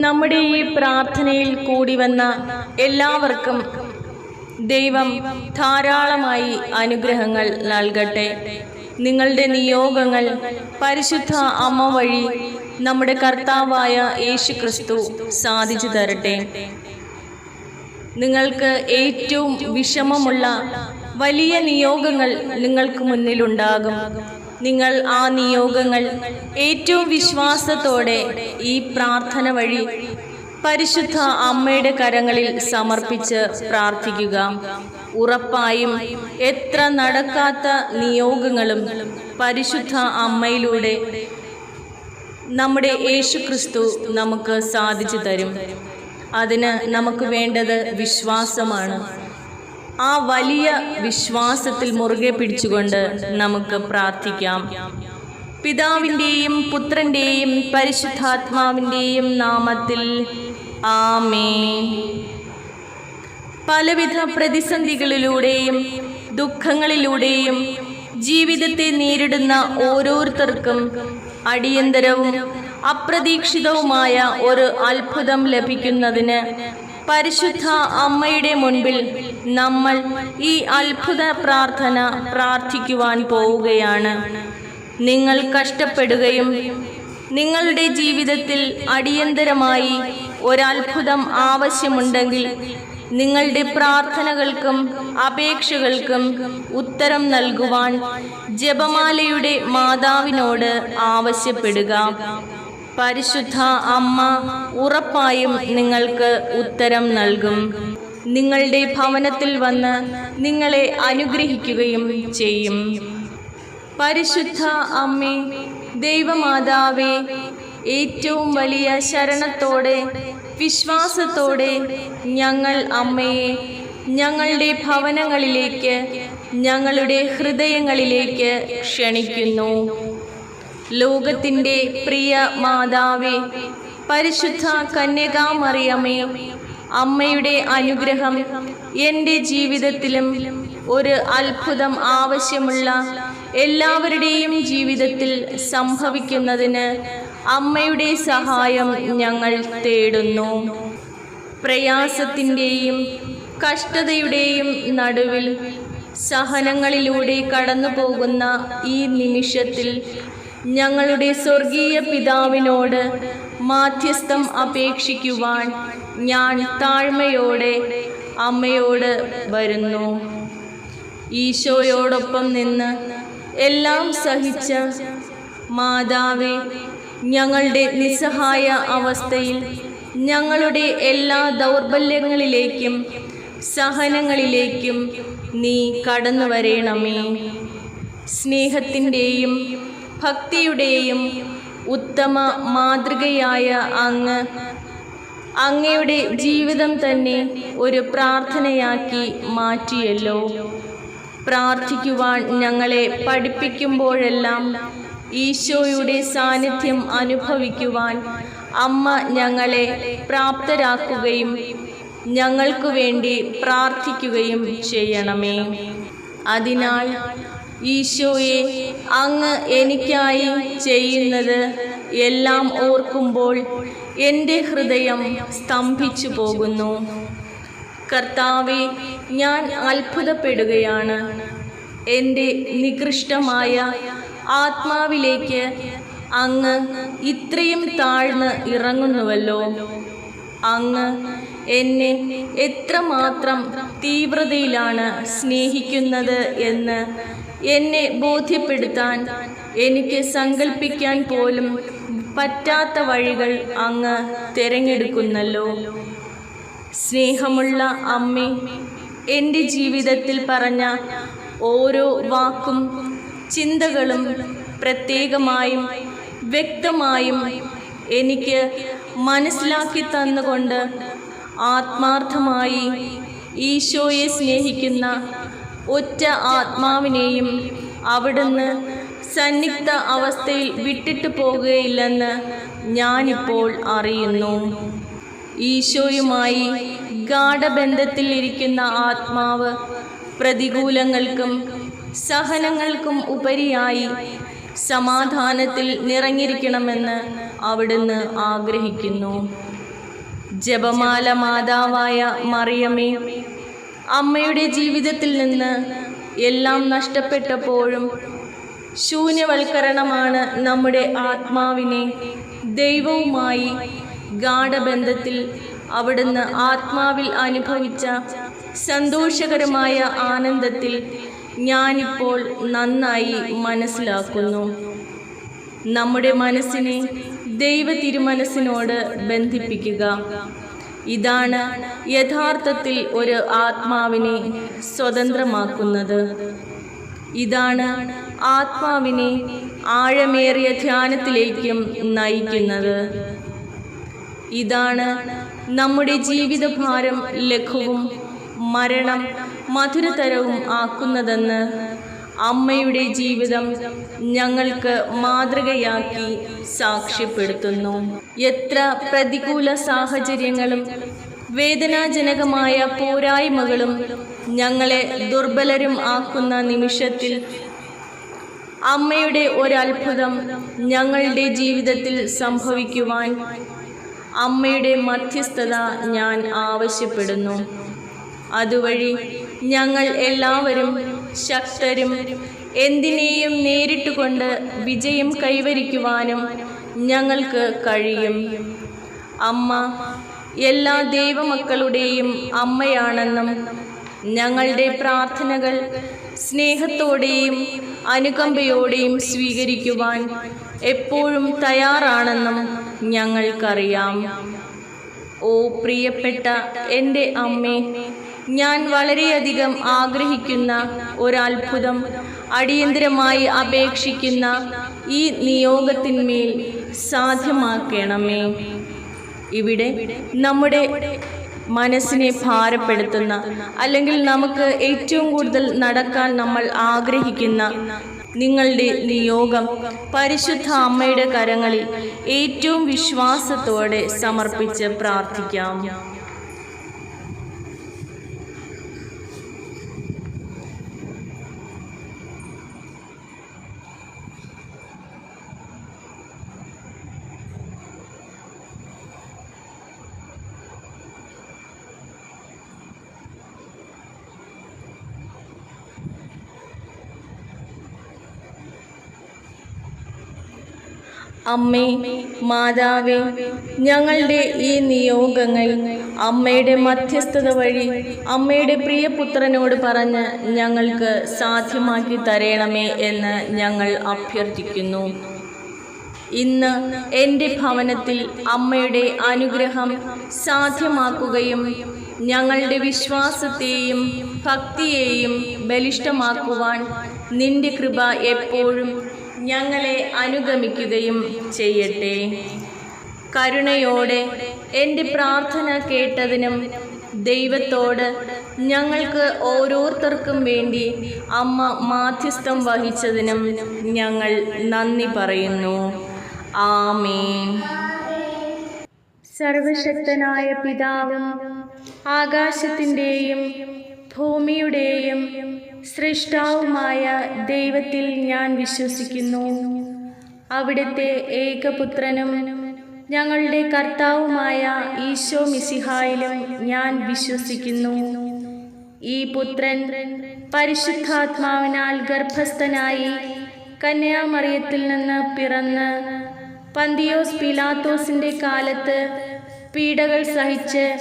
നമ്മുടെ ഈ പ്രാർത്ഥനയിൽ കൂടി വന്ന എല്ലാവർക്കും ദൈവം ധാരാളമായി അനുഗ്രഹങ്ങൾ നൽകട്ടെ. നിങ്ങളുടെ നിയോഗങ്ങൾ പരിശുദ്ധ അമ്മ വഴി നമ്മുടെ കർത്താവായ യേശു ക്രിസ്തു സാധിച്ചു തരട്ടെ. നിങ്ങൾക്ക് ഏറ്റവും വിഷമമുള്ള വലിയ നിയോഗങ്ങൾ നിങ്ങൾക്ക് മുന്നിലുണ്ടാകും. നിങ്ങൾ ആ നിയോഗങ്ങൾ ഏറ്റവും വിശ്വാസത്തോടെ ഈ പ്രാർത്ഥന വഴി പരിശുദ്ധ അമ്മയുടെ കരങ്ങളിൽ സമർപ്പിച്ച് പ്രാർത്ഥിക്കുക. ഉറപ്പായും എത്ര നടക്കാത്ത നിയോഗങ്ങളും പരിശുദ്ധ അമ്മയിലൂടെ നമ്മുടെ യേശു ക്രിസ്തു നമുക്ക് സാധിച്ചു തരും. അതിന് നമുക്ക് വേണ്ടത് വിശ്വാസമാണ്. ആ വലിയ വിശ്വാസത്തിൽ മുറുകെ പിടിച്ചുകൊണ്ട് നമുക്ക് പ്രാർത്ഥിക്കാം. പിതാവിന്റെയും പുത്രന്റെയും പരിശുദ്ധാത്മാവിന്റെയും നാമത്തിൽ ആമേ പലവിധ പ്രതിസന്ധികളിലൂടെയും ദുഃഖങ്ങളിലൂടെയും ജീവിതത്തെ നേരിടുന്ന ഓരോരുത്തർക്കും അടിയന്തരവും അപ്രതീക്ഷിതവുമായ ഒരു അത്ഭുതം ലഭിക്കുന്നതിന് പരിശുദ്ധ അമ്മയുടെ മുൻപിൽ നമ്മൾ ഈ അത്ഭുത പ്രാർത്ഥന പ്രാർത്ഥിക്കുവാൻ പോവുകയാണ്. നിങ്ങൾ കഷ്ടപ്പെടുകയും നിങ്ങളുടെ ജീവിതത്തിൽ അടിയന്തരമായി ഒരത്ഭുതം ആവശ്യമുണ്ടെങ്കിൽ നിങ്ങളുടെ പ്രാർത്ഥനകൾക്കും അപേക്ഷകൾക്കും ഉത്തരം നൽകുവാൻ ജപമാലയുടെ മാതാവിനോട് ആവശ്യപ്പെടുക. പരിശുദ്ധ അമ്മ ഉറപ്പായും നിങ്ങൾക്ക് ഉത്തരം നൽകും. നിങ്ങളുടെ ഭവനത്തിൽ വന്ന് നിങ്ങളെ അനുഗ്രഹിക്കുകയും ചെയ്യും. പരിശുദ്ധ അമ്മേ ദൈവമാതാവേ ഏറ്റവും വലിയ ശരണത്തോടെ വിശ്വാസത്തോടെ ഞങ്ങൾ അമ്മയെ ഞങ്ങളുടെ ഭവനങ്ങളിലേക്ക് ഞങ്ങളുടെ ഹൃദയങ്ങളിലേക്ക് ക്ഷണിക്കുന്നു. ലോകത്തിന്റെ പ്രിയ മാതാവേ പരിശുദ്ധ കന്യകാമറിയമേ അമ്മയുടെ അനുഗ്രഹം എന്റെ ജീവിതത്തിലും ഒരു അത്ഭുതം ആവശ്യമുള്ള എല്ലാവരുടെയും ജീവിതത്തിൽ സംഭവിക്കുന്നതിന് അമ്മയുടെ സഹായം ഞങ്ങൾ തേടുന്നു. പ്രയാസത്തിന്റെയും കഷ്ടതയുടെയും നടുവിൽ സഹനങ്ങളിലൂടെ കടന്നു പോകുന്ന ഈ നിമിഷത്തിൽ ഞങ്ങളുടെ സ്വർഗീയ പിതാവിനോട് മാധ്യസ്ഥം അപേക്ഷിക്കുവാൻ ഞാൻ താഴ്മയോടെ അമ്മയോട് വരുന്നു. ഈശോയോടൊപ്പം നിന്ന് എല്ലാം സഹിച്ച മാതാവേ ഞങ്ങളുടെ നിസ്സഹായ അവസ്ഥയിൽ ഞങ്ങളുടെ എല്ലാ ദൗർബല്യങ്ങളിലേക്കും സഹനങ്ങളിലേക്കും നീ കടന്നു വരേണമേ സ്നേഹത്തിന്റെയും ഭക്തിയുടെയും ഉത്തമ മാതൃകയായ അങ്ങ് അങ്ങയുടെ ജീവിതം തന്നെ ഒരു പ്രാർത്ഥനയാക്കി മാറ്റിയല്ലോ. പ്രാർത്ഥിക്കുവാൻ ഞങ്ങളെ പഠിപ്പിക്കുമ്പോഴെല്ലാം ഈശോയുടെ സാന്നിധ്യം അനുഭവിക്കുവാൻ അമ്മ ഞങ്ങളെ പ്രാപ്തരാക്കുകയും ഞങ്ങൾക്കു വേണ്ടി പ്രാർത്ഥിക്കുകയും ചെയ്യണമേ. അതിനാൽ ഈശോയെ അങ്ങ് എനിക്കായി ചെയ്യുന്നത് എല്ലാം ഓർക്കുമ്പോൾ എന്റെ ഹൃദയം സ്തംഭിച്ചു പോകുന്നു. കർത്താവെ ഞാൻ അത്ഭുതപ്പെടുകയാണ്. എന്റെ നികൃഷ്ടമായ ആത്മാവിലേക്ക് അങ്ങ് ഇത്രയും താഴ്ന്ന് ഇറങ്ങുന്നുവല്ലോ. അങ്ങ് എന്നെ എത്രമാത്രം തീവ്രതയിലാണ് സ്നേഹിക്കുന്നത് എന്ന് എന്നെ ബോധ്യപ്പെടുത്താൻ എനിക്ക് സങ്കല്പിക്കാൻ പോലും പറ്റാത്ത വഴികൾ അങ്ങ് തിരഞ്ഞെടുക്കുന്നല്ലോ. സ്നേഹമുള്ള അമ്മേ എന്റെ ജീവിതത്തിൽ പറഞ്ഞ ഓരോ വാക്കും ചിന്തകളും പ്രത്യേകമായും വ്യക്തമായും എനിക്ക് മനസ്സിലാക്കി തന്നുകൊണ്ട് ആത്മാർത്ഥമായി ഈശോയെ സ്നേഹിക്കുന്ന ഒറ്റ ആത്മാവിനെയും അവിടുന്ന് സന്നിഗ്ധ അവസ്ഥയിൽ വിട്ടിട്ട് പോകുകയില്ലെന്ന് ഞാനിപ്പോൾ അറിയുന്നു. ഈശോയുമായി ഗാഠബന്ധത്തിൽ ഇരിക്കുന്ന ആത്മാവ് പ്രതികൂലങ്ങൾക്കും സഹനങ്ങൾക്കും ഉപരിയായി സമാധാനത്തിൽ നിറഞ്ഞിരിക്കണമെന്ന് അവിടുന്ന് ആഗ്രഹിക്കുന്നു. ജപമാല മാതാവായ മറിയമേ അമ്മയുടെ ജീവിതത്തിൽ നിന്ന് എല്ലാം നഷ്ടപ്പെട്ടപ്പോഴും ശൂന്യവൽക്കരണമാണ് നമ്മുടെ ആത്മാവിനെ ദൈവവുമായി ഗാഠബന്ധത്തിൽ അവിടുന്ന് ആത്മാവിൽ അനുഭവിച്ച സന്തോഷകരമായ ആനന്ദത്തിൽ ഞാനിപ്പോൾ നന്നായി മനസ്സിലാക്കുന്നു. നമ്മുടെ മനസ്സിനെ ദൈവ തിരുമനസ്സിനോട് ബന്ധിപ്പിക്കുക. ഇതാണ് യഥാർത്ഥത്തിൽ ഒരു ആത്മാവിനെ സ്വതന്ത്രമാക്കുന്നത്. ഇതാണ് ആത്മാവിനെ ആഴമേറിയ ധ്യാനത്തിലേക്കും നയിക്കുന്നത്. ഇതാണ് നമ്മുടെ ജീവിതഭാരം ലഘുവും മരണം മധുരതരവും ആക്കുന്നതെന്ന് അമ്മയുടെ ജീവിതം ഞങ്ങൾക്ക് മാതൃകയാക്കി സാക്ഷ്യപ്പെടുത്തുന്നു. എത്ര പ്രതികൂല സാഹചര്യങ്ങളും വേദനാജനകമായ പോരായ്മകളും ഞങ്ങളെ ദുർബലരും ആക്കുന്ന നിമിഷത്തിൽ അമ്മയുടെ ഒരത്ഭുതം ഞങ്ങളുടെ ജീവിതത്തിൽ സംഭവിക്കുവാൻ അമ്മയുടെ മധ്യസ്ഥത ഞാൻ ആവശ്യപ്പെടുന്നു. അതുവഴി ഞങ്ങൾ എല്ലാവരും ശക്തരും എന്തിനേയും നേരിട്ടുകൊണ്ട് വിജയം കൈവരിക്കുവാനും ഞങ്ങൾക്ക് കഴിയും. അമ്മ എല്ലാ ദൈവമക്കളുടെയും അമ്മയാണെന്നും ഞങ്ങളുടെ പ്രാർത്ഥനകൾ സ്നേഹത്തോടെയും അനുകമ്പയോടെയും സ്വീകരിക്കുവാൻ എപ്പോഴും തയ്യാറാണെന്നും ഞങ്ങൾക്കറിയാം. ഓ പ്രിയപ്പെട്ട എന്റെ അമ്മേ ഞാൻ വളരെയധികം ആഗ്രഹിക്കുന്ന ഒരത്ഭുതം അടിയന്തിരമായി അപേക്ഷിക്കുന്ന ഈ നിയോഗത്തിന്മേൽ സാധ്യമാക്കണമേ. ഇവിടെ നമ്മുടെ മനസ്സിനെ ഭാരപ്പെടുത്തുന്ന അല്ലെങ്കിൽ നമുക്ക് ഏറ്റവും കൂടുതൽ നടക്കാൻ നമ്മൾ ആഗ്രഹിക്കുന്ന നിങ്ങളുടെ നിയോഗം പരിശുദ്ധ അമ്മയുടെ കരങ്ങളിൽ ഏറ്റവും വിശ്വാസത്തോടെ സമർപ്പിച്ച് പ്രാർത്ഥിക്കാം. അമ്മേ മാതാവേ ഞങ്ങളുടെ ഈ നിയോഗങ്ങൾ അമ്മയുടെ മധ്യസ്ഥത വഴി അമ്മയുടെ പ്രിയപുത്രനോട് പറഞ്ഞ് ഞങ്ങൾക്ക് സാധ്യമാക്കി തരണമേ എന്ന് ഞങ്ങൾ അഭ്യർത്ഥിക്കുന്നു. ഇന്ന് എന്റെ ഭവനത്തിൽ അമ്മയുടെ അനുഗ്രഹം സാധ്യമാക്കുകയും ഞങ്ങളുടെ വിശ്വാസത്തെയും ഭക്തിയെയും ബലിഷ്ഠമാക്കുവാൻ നിന്റെ കൃപ എപ്പോഴും ഞങ്ങളെ അനുഗമിക്കുകയും ചെയ്യട്ടെ. കരുണയോടെ എന്റെ പ്രാർത്ഥന കേട്ടതിനും ദൈവത്തോട് ഞങ്ങൾക്ക് ഓരോരുത്തർക്കും വേണ്ടി അമ്മ മാധ്യസ്ഥം വഹിച്ചതിനും ഞങ്ങൾ നന്ദി പറയുന്നു. ആമേൻ. സർവശക്തനായ പിതാവും ആകാശത്തിന്റെയും ഭൂമിയുടെയും സൃഷ്ടാവുമായ ദൈവത്തിൽ ഞാൻ വിശ്വസിക്കുന്നു. അവിടുത്തെ ഏകപുത്രനും ഞങ്ങളുടെ കർത്താവുമായ ഈശോ മിസിഹായിലും ഞാൻ വിശ്വസിക്കുന്നു. ഈ പുത്രൻ പരിശുദ്ധാത്മാവിനാൽ ഗർഭസ്ഥനായി കന്യാമറിയത്തിൽ നിന്ന് പിറന്ന് പന്തിയോസ് പിലാത്തോസിന്റെ കാലത്ത് പീഡകൾ സഹിച്ച്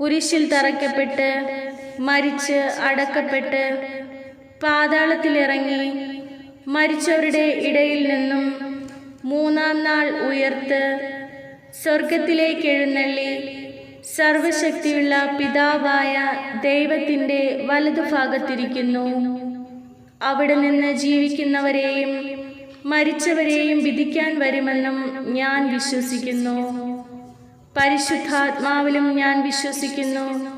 കുരിശിൽ തറയ്ക്കപ്പെട്ട് മരിച്ച് അടക്കപ്പെട്ട് പാതാളത്തിലിറങ്ങി. മരിച്ചവരുടെ ഇടയിൽ നിന്നും മൂന്നാം നാൾ ഉയർത്ത് സ്വർഗത്തിലേക്ക് എഴുന്നള്ളി. സർവശക്തിയുള്ള പിതാവായ ദൈവത്തിന്റെ വലതുഭാഗത്തിരിക്കുന്നു അവിടെ നിന്ന് ജീവിക്കുന്നവരെയും മരിച്ചവരെയും വിധിക്കാൻ വരുമെന്നും ഞാൻ വിശ്വസിക്കുന്നു. പരിശുദ്ധാത്മാവിലും ഞാൻ വിശ്വസിക്കുന്നു.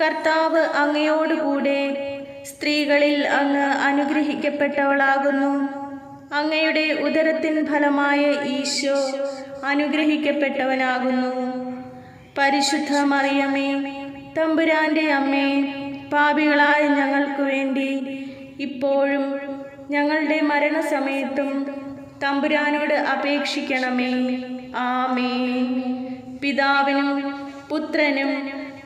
കർത്താവ് അങ്ങയോടുകൂടെ സ്ത്രീകളിൽ അങ്ങ് അനുഗ്രഹിക്കപ്പെട്ടവളാകുന്നു. അങ്ങയുടെ ഉദരത്തിൻ ഫലമായ ഈശോ അനുഗ്രഹിക്കപ്പെട്ടവനാകുന്നു. പരിശുദ്ധ മറിയമേ തമ്പുരാന്റെ അമ്മേ പാപികളായ ഞങ്ങൾക്ക് വേണ്ടി ഇപ്പോഴും ഞങ്ങളുടെ മരണസമയത്തും തമ്പുരാനോട് അപേക്ഷിക്കണമേ. ആമേ പിതാവിനും പുത്രനും